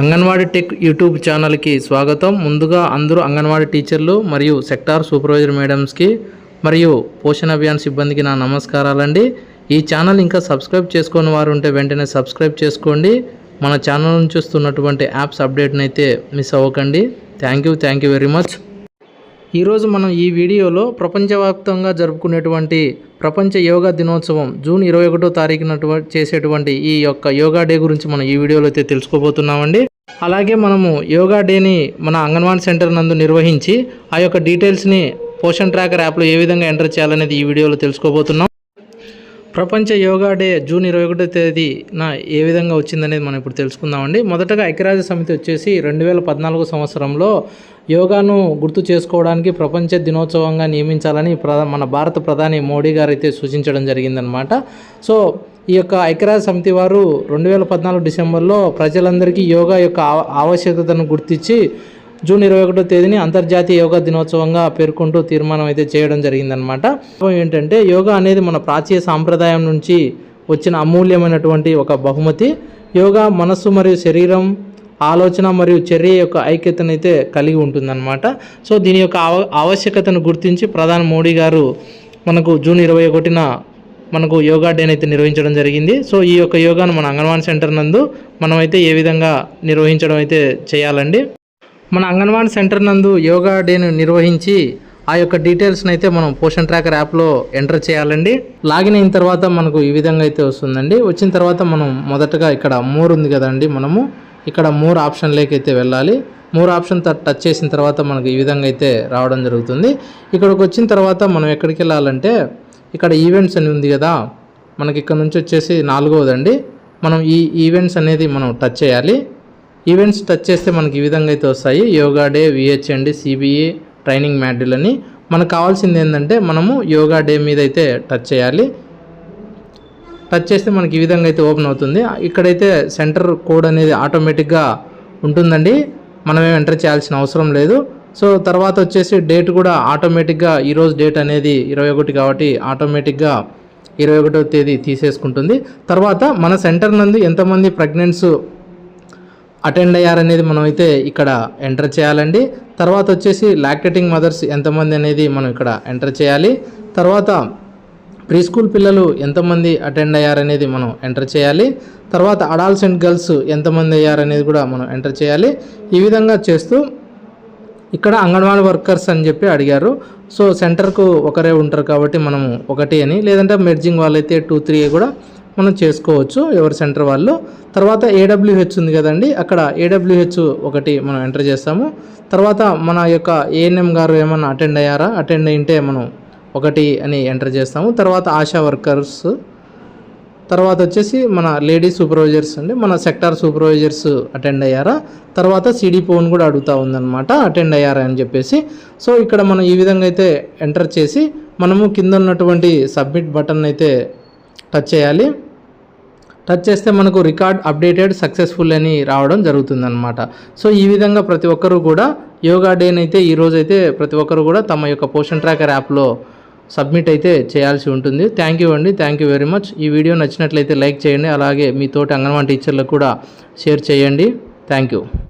Anganwadi tech YouTube ఛానల్కి స్వాగతం. ముందుగా అందరూ అంగన్వాడీ టీచర్లు మరియు సెక్టార్ సూపర్వైజర్ మేడమ్స్కి మరియు పోషణ అభియాన్ సిబ్బందికి నా నమస్కారాలండి. ఈ ఛానల్ ఇంకా సబ్స్క్రైబ్ చేసుకుని వారు ఉంటే వెంటనే సబ్స్క్రైబ్ చేసుకోండి. మన ఛానల్ నుంచి వస్తున్నటువంటి యాప్స్ అప్డేట్ని అయితే మిస్ అవ్వకండి. Thank you thank you very much. ఈరోజు మనం ఈ వీడియోలో ప్రపంచవ్యాప్తంగా జరుపుకునేటువంటి ప్రపంచ యోగా దినోత్సవం జూన్ ఇరవై ఒకటో తారీఖున చేసేటువంటి ఈ యొక్క యోగా డే గురించి మనం ఈ వీడియోలో అయితే తెలుసుకోబోతున్నామండి. అలాగే మనము యోగా డేని మన అంగన్వాడీ సెంటర్ నందు నిర్వహించి ఆ యొక్క డీటెయిల్స్ని పోషన్ ట్రాకర్ యాప్లో ఏ విధంగా ఎంటర్ చేయాలనేది ఈ వీడియోలో తెలుసుకోబోతున్నాం. ప్రపంచ యోగా డే జూన్ ఇరవై ఒకటో తేదీన ఏ విధంగా వచ్చిందనేది మనం ఇప్పుడు తెలుసుకుందామండి. మొదటగా ఐక్యరాజ్య సమితి వచ్చేసి రెండు వేల పద్నాలుగు సంవత్సరంలో యోగాను గుర్తు చేసుకోవడానికి ప్రపంచ దినోత్సవంగా నియమించాలని ప్రధా మన భారత ప్రధాని మోడీ గారు అయితే సూచించడం జరిగిందనమాట సో ఈ యొక్క ఐక్యరాజ్య సమితి వారు రెండు వేల పద్నాలుగు డిసెంబర్లో ప్రజలందరికీ యోగా యొక్క ఆవ- ఆవశ్యకతను గుర్తించి జూన్ ఇరవై ఒకటో తేదీని అంతర్జాతీయ యోగా దినోత్సవంగా పేర్కొంటూ తీర్మానం అయితే చేయడం జరిగిందనమాట ఏంటంటే యోగా అనేది మన ప్రాచీన సాంప్రదాయం నుంచి వచ్చిన అమూల్యమైనటువంటి ఒక బహుమతి. యోగా మనస్సు మరియు శరీరం ఆలోచన మరియు చర్య యొక్క ఐక్యతను అయితే కలిగి ఉంటుందన్నమాట. సో దీని యొక్క ఆవ ఆవశ్యకతను గుర్తించి ప్రధాని మోడీ గారు మనకు జూన్ ఇరవై ఒకటిన మనకు యోగా డేని అయితే నిర్వహించడం జరిగింది. సో ఈ యొక్క యోగాను మన అంగన్వాడీ సెంటర్ నందు మనమైతే ఏ విధంగా నిర్వహించడం అయితే చేయాలండి. మన అంగన్వాడీ సెంటర్ నందు యోగా డేను నిర్వహించి ఆ యొక్క డీటెయిల్స్ని అయితే మనం పోషన్ ట్రాకర్ యాప్లో ఎంటర్ చేయాలండి. లాగిన్ అయిన తర్వాత మనకు ఈ విధంగా అయితే వస్తుందండి. వచ్చిన తర్వాత మనం మొదటగా ఇక్కడ మోర్ ఉంది కదండి మనము. ఇక్కడ మోర్ ఆప్షన్లోకి అయితే వెళ్ళాలి. మోర్ ఆప్షన్ టచ్ చేసిన తర్వాత మనకు ఈ విధంగా అయితే రావడం జరుగుతుంది. ఇక్కడికి వచ్చిన తర్వాత మనం ఎక్కడికి వెళ్ళాలంటే ఇక్కడ ఈవెంట్స్ అని ఉంది కదా. మనకి ఇక్కడ నుంచి వచ్చేసి నాలుగవదండి. మనం ఈ ఈవెంట్స్ అనేది మనం టచ్ చేయాలి. ఈవెంట్స్ టచ్ చేస్తే మనకి ఈ విధంగా అయితే వస్తాయి. Yoga Day VHND CBE training module అని మనకు కావాల్సింది ఏంటంటే మనము యోగా డే మీద అయితే టచ్ చేయాలి. టచ్ చేస్తే మనకి ఈ విధంగా అయితే ఓపెన్ అవుతుంది. ఇక్కడైతే సెంటర్ కోడ్ అనేది ఆటోమేటిక్గా ఉంటుందండి. మనమేం ఎంటర్ చేయాల్సిన అవసరం లేదు. సో తర్వాత వచ్చేసి డేట్ కూడా ఆటోమేటిక్గా ఈరోజు డేట్ అనేది ఇరవై ఒకటి కాబట్టి ఆటోమేటిక్గా ఇరవై ఒకటో తేదీ తీసేసుకుంటుంది. తర్వాత మన సెంటర్ నందు ఎంతమంది ప్రెగ్నెంట్స్ అటెండ్ అయ్యారనేది మనం అయితే ఇక్కడ ఎంటర్ చేయాలండి. తర్వాత వచ్చేసి లాక్టేటింగ్ మదర్స్ ఎంతమంది అనేది మనం ఇక్కడ ఎంటర్ చేయాలి. తర్వాత ప్రీ స్కూల్ పిల్లలు ఎంతమంది అటెండ్ అయ్యారనేది మనం ఎంటర్ చేయాలి. తర్వాత అడాల్సెంట్ గర్ల్స్ ఎంతమంది అయ్యారనేది కూడా మనం ఎంటర్ చేయాలి. ఈ విధంగా చేస్తూ ఇక్కడ అంగన్వాడీ వర్కర్స్ అని చెప్పి అడిగారు. సో సెంటర్కు ఒకరే ఉంటారు కాబట్టి మనము ఒకటి అని లేదంటే మెర్జింగ్ వాళ్ళైతే టూ త్రీ కూడా మనం చేసుకోవచ్చు ఎవరి సెంటర్ వాళ్ళు. తర్వాత ఏడబ్ల్యూహెచ్ ఉంది కదండి అక్కడ ఏడబ్ల్యూహెచ్ ఒకటి మనం ఎంటర్ చేస్తాము. తర్వాత మన యొక్క ఏఎన్ఎం గారు ఏమైనా అటెండ్ అయ్యారా? అటెండ్ అయింటే మనం ఒకటి అని ఎంటర్ చేస్తాము. తర్వాత ఆశా వర్కర్స్. తర్వాత వచ్చేసి మన లేడీ సూపర్వైజర్స్ అండి మన సెక్టార్ సూపర్వైజర్స్ అటెండ్ అయ్యారా? తర్వాత సిడిపోన్ కూడా అడుగుతూ ఉందన్నమాట అటెండ్ అయ్యారా అని చెప్పేసి. సో ఇక్కడ మనం ఈ విధంగా అయితే ఎంటర్ చేసి మనము కింద ఉన్నటువంటి సబ్మిట్ బటన్ అయితే టచ్ చేయాలి. టచ్ చేస్తే మనకు రికార్డ్ అప్డేటెడ్ సక్సెస్ఫుల్ అని రావడం జరుగుతుందన్నమాట. సో ఈ విధంగా ప్రతి ఒక్కరూ కూడా యోగా డేని అయితే ఈరోజు అయితే ప్రతి ఒక్కరు కూడా తమ యొక్క పోషన్ ట్రాకర్ యాప్లో సబ్మిట్ అయితే చేయాల్సి ఉంటుంది. థ్యాంక్ యూ అండి. Thank you very much. ఈ వీడియో నచ్చినట్లయితే లైక్ చేయండి. అలాగే మీ తోటి అంగన్వాడీ టీచర్లకు కూడా షేర్ చేయండి. Thank you.